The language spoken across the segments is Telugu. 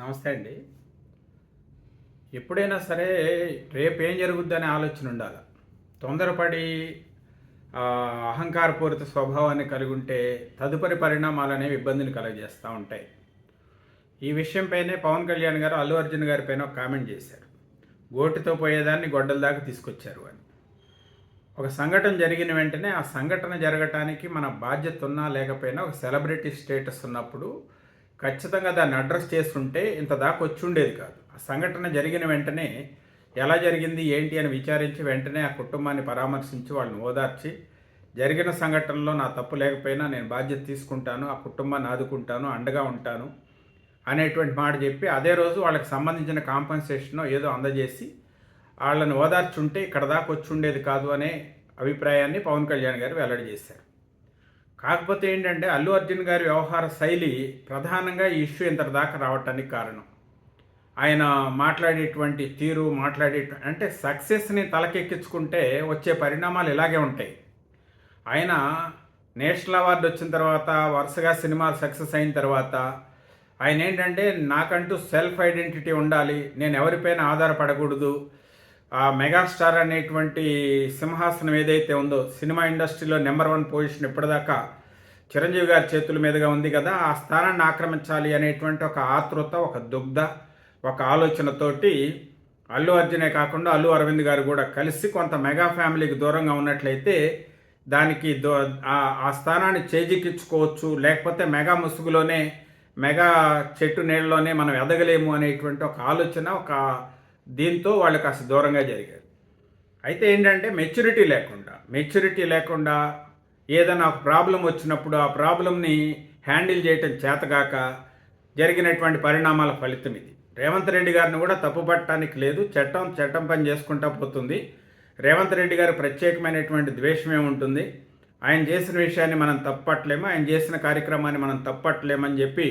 నమస్తే అండి. ఎప్పుడైనా సరే రేపు ఏం జరుగుద్ది ఆలోచన ఉండాలి. తొందరపడి అహంకారపూరిత స్వభావాన్ని కలిగి ఉంటే తదుపరి పరిణామాలు అనేవి ఇబ్బందులు కలగజేస్తూ ఉంటాయి. ఈ విషయంపైనే పవన్ కళ్యాణ్ గారు అల్లు అర్జున్ గారి పైన ఒక కామెంట్ చేశారు. గోటితో పోయేదాన్ని గొడ్డల దాకా తీసుకొచ్చారు అని. ఒక సంఘటన జరిగిన వెంటనే ఆ సంఘటన జరగటానికి మన బాధ్యత ఉన్నా లేకపోయినా ఒక సెలబ్రిటీ స్టేటస్ ఉన్నప్పుడు ఖచ్చితంగా దాన్ని అడ్రస్ చేస్తుంటే ఇంత దాకా వచ్చి ఉండేది కాదు. ఆ సంఘటన జరిగిన వెంటనే ఎలా జరిగింది ఏంటి అని విచారించి వెంటనే ఆ కుటుంబాన్ని పరామర్శించి వాళ్ళని ఓదార్చి జరిగిన సంఘటనలో నా తప్పు లేకపోయినా నేను బాధ్యత తీసుకుంటాను ఆ కుటుంబాన్ని ఆదుకుంటాను అండగా ఉంటాను అనేటువంటి మాట చెప్పి అదే రోజు వాళ్ళకి సంబంధించిన కాంపన్సేషన్ ఏదో అందజేసి వాళ్ళని ఓదార్చుంటే ఇక్కడ దాకా వచ్చి ఉండేది కాదు అనే అభిప్రాయాన్ని పవన్ కళ్యాణ్ గారు వెల్లడి చేశారు. కాకపోతే ఏంటంటే అల్లు అర్జున్ గారి వ్యవహార శైలి ప్రధానంగా ఈ ఇష్యూ ఇంత దాకా రావటానికి కారణం. ఆయన మాట్లాడేటువంటి తీరు మాట్లాడే అంటే సక్సెస్ని తలకెక్కించుకుంటే వచ్చే పరిణామాలు ఇలాగే ఉంటాయి. ఆయన నేషనల్ అవార్డు వచ్చిన తర్వాత వరుసగా సినిమాలు సక్సెస్ అయిన తర్వాత ఆయన ఏంటంటే నాకంటూ సెల్ఫ్ ఐడెంటిటీ ఉండాలి నేను ఎవరిపైన ఆధారపడకూడదు ఆ మెగాస్టార్ అనేటువంటి సింహాసనం ఏదైతే ఉందో సినిమా ఇండస్ట్రీలో నెంబర్ వన్ పొజిషన్ ఇప్పటిదాకా చిరంజీవి గారి చేతుల మీదుగా ఉంది కదా ఆ స్థానాన్ని ఆక్రమించాలి అనేటువంటి ఒక ఆతృత ఒక దుగ్ధ ఒక ఆలోచనతోటి అల్లు అర్జునే కాకుండా అల్లు అరవింద్ గారు కూడా కలిసి కొంత మెగా ఫ్యామిలీకి దూరంగా ఉన్నట్లయితే దానికి దో ఆ- స్థానాన్ని చేజిక్కించుకోవచ్చు. లేకపోతే మెగా ముసుగులోనే మెగా చెట్టు నీళ్ళలోనే మనం ఎదగలేము అనేటువంటి ఒక ఆలోచన ఒక దీంతో వాళ్ళు కాస్త దూరంగా జరిగారు. అయితే ఏంటంటే మెచ్యూరిటీ లేకుండా మెచ్యూరిటీ లేకుండా ఏదైనా ఒక ప్రాబ్లం వచ్చినప్పుడు ఆ ప్రాబ్లంని హ్యాండిల్ చేయటం చేతగాక జరిగినటువంటి పరిణామాల ఫలితం ఇది. రేవంత్ రెడ్డి గారిని కూడా తప్పుపట్టడానికి లేదు చట్టం చట్టం పని చేసుకుంటా పోతుంది. రేవంత్ రెడ్డి గారి ప్రత్యేకమైనటువంటి ద్వేషమే ఉంటుంది ఆయన చేసిన విషయాన్ని మనం తప్పట్లేము? ఆయన చేసిన కార్యక్రమాన్ని మనం తప్పట్లేమని చెప్పి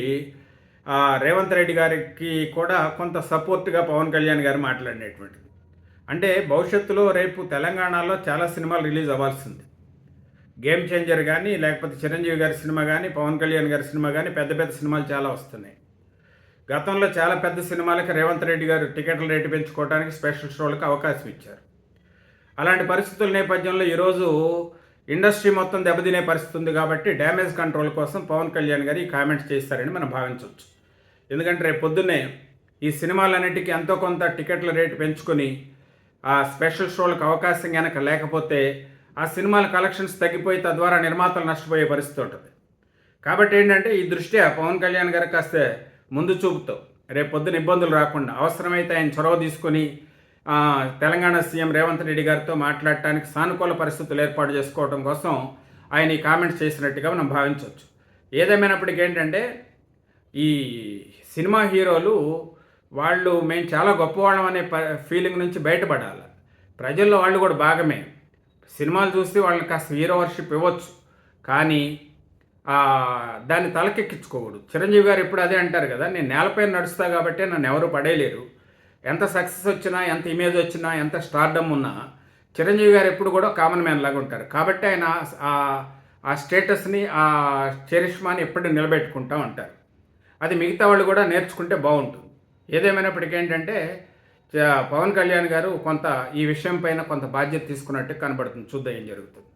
రేవంత్ రెడ్డి గారికి కూడా కొంత సపోర్ట్గా పవన్ కళ్యాణ్ గారు మాట్లాడినటువంటిది. అంటే భవిష్యత్తులో రేపు తెలంగాణలో చాలా సినిమాలు రిలీజ్ అవ్వాల్సింది. గేమ్ చేంజర్ కానీ లేకపోతే చిరంజీవి గారి సినిమా కానీ పవన్ కళ్యాణ్ గారి సినిమా కానీ పెద్ద పెద్ద సినిమాలు చాలా వస్తున్నాయి. గతంలో చాలా పెద్ద సినిమాలకి రేవంత్ రెడ్డి గారు టికెట్ల రేటు పెంచుకోవడానికి స్పెషల్ షోలకు అవకాశం ఇచ్చారు. అలాంటి పరిస్థితుల నేపథ్యంలో ఈరోజు ఇండస్ట్రీ మొత్తం దెబ్బతినే పరిస్థితి ఉంది కాబట్టి డ్యామేజ్ కంట్రోల్ కోసం పవన్ కళ్యాణ్ గారు ఈ కామెంట్స్ చేస్తారని మనం భావించవచ్చు. ఎందుకంటే రేపు పొద్దున్నే ఈ సినిమాలన్నిటికీ ఎంతో కొంత టికెట్ల రేటు పెంచుకొని ఆ స్పెషల్ షోలకు అవకాశం కనుక లేకపోతే ఆ సినిమాల కలెక్షన్స్ తగ్గిపోయి తద్వారా నిర్మాతలు నష్టపోయే పరిస్థితి ఉంటుంది. కాబట్టి ఏంటంటే ఈ దృష్ట్యా పవన్ కళ్యాణ్ గారు కాస్త ముందు చూపుతో రేపు పొద్దున ఇబ్బందులు రాకుండా అవసరమైతే ఆయన చొరవ తీసుకొని తెలంగాణ సీఎం రేవంత్ రెడ్డి గారితో మాట్లాడటానికి సానుకూల పరిస్థితులు ఏర్పాటు చేసుకోవడం కోసం ఆయన ఈ కామెంట్స్ చేసినట్టుగా మనం భావించవచ్చు. ఏదేమైనప్పటికీ ఏంటంటే ఈ సినిమా హీరోలు వాళ్ళు మేము చాలా గొప్పవాళ్ళం అనే ప ఫీలింగ్ నుంచి బయటపడాలి. ప్రజల్లో వాళ్ళు కూడా భాగమే. సినిమాలు చూసి వాళ్ళని కాస్త హీరో వర్షిప్ ఇవ్వచ్చు. కానీ దాన్ని తలకెక్కించుకోకూడదు. చిరంజీవి గారు ఎప్పుడు అదే అంటారు కదా నేను నేలపైన నడుస్తా కాబట్టి నన్ను ఎవరు పడేయలేరు. ఎంత సక్సెస్ వచ్చినా ఎంత ఇమేజ్ వచ్చినా ఎంత స్టార్డమ్ ఉన్నా చిరంజీవి గారు ఎప్పుడు కూడా కామన్ మ్యాన్ లాగా ఉంటారు. కాబట్టి ఆయన ఆ- ఆ స్టేటస్ని ఆ చరిష్మాని ఎప్పుడు నిలబెట్టుకుంటా ఉంటారు. అది మిగతా వాళ్ళు కూడా నేర్చుకుంటే బాగుంటుంది. ఏదేమైనప్పటికీ ఏంటంటే పవన్ కళ్యాణ్ గారు కొంత ఈ విషయం పైన కొంత బాధ్యత తీసుకున్నట్టు కనబడుతుంది. చూద్దాం ఏం జరుగుతుంది.